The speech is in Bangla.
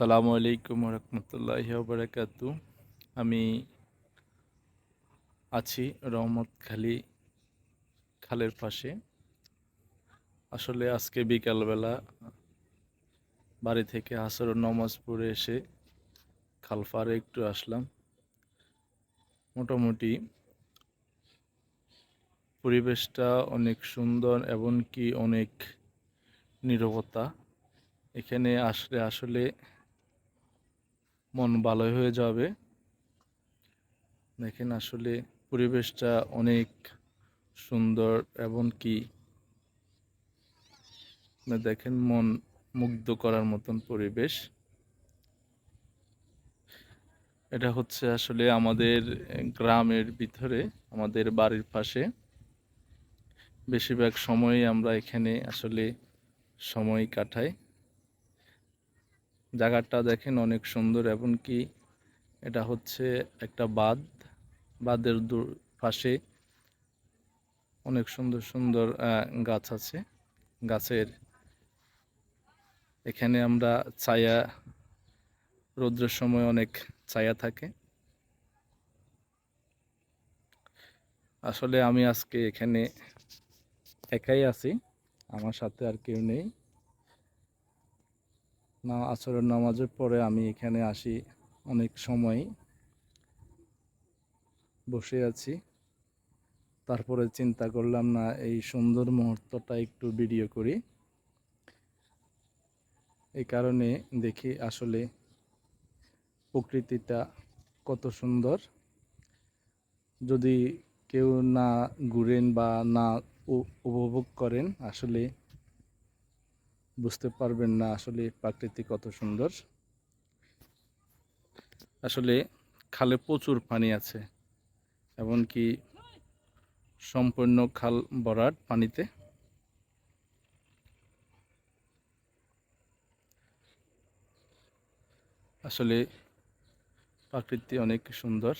আসসালামু আলাইকুম রহমতুল্লাহ বারাকাতু আমি আছি রহমত খালি খালের পাশে। আসলে আজকে বিকালবেলা বাড়ি থেকে আসর নমাজ পড়ে এসে খালফারে একটু আসলাম। মোটামুটি পরিবেশটা অনেক সুন্দর এবং কি অনেক নীরবতা। এখানে আসলে আসলে মন ভালো হয়ে যাবে। দেখেন আসলে পরিবেশটা অনেক সুন্দর এবং কি দেখেন মন মুগ্ধ করার মতন পরিবেশ। এটা হচ্ছে আসলে আমাদের গ্রামের ভিতরে, আমাদের বাড়ির পাশে। বেশিরভাগ সময়ই আমরা এখানে আসলে সময় কাটাই। জায়গাটা দেখেন অনেক সুন্দর এবং কি এটা হচ্ছে একটা বাঁধ। বাঁধের পাশে অনেক সুন্দর সুন্দর গাছ আছে। গাছের এখানে আমরা ছায়া, রৌদ্রের সময় অনেক ছায়া থাকে। আসলে আমি আজকে এখানে একাই আছি, আমার সাথে আর কেউ নেই। না, আসরের নামাজের পরে আমি এখানে আসি অনেক সময়। বসে আছি। তারপরে চিন্তা করলাম, না, এই সুন্দর মুহূর্তটা একটু ভিডিও করি। এই কারণে দেখি আসলে প্রকৃতিটা কত সুন্দর। যদি কেউ না ঘুরেন বা না উপভোগ করেন, আসলে বুঝতে পারবেন না আসলে প্রাকৃতিক কত সুন্দর। আসলে খালে প্রচুর পানি আছে, এমনকি সম্পূর্ণ খাল ভরাট পানিতে। আসলে প্রাকৃতি অনেক সুন্দর।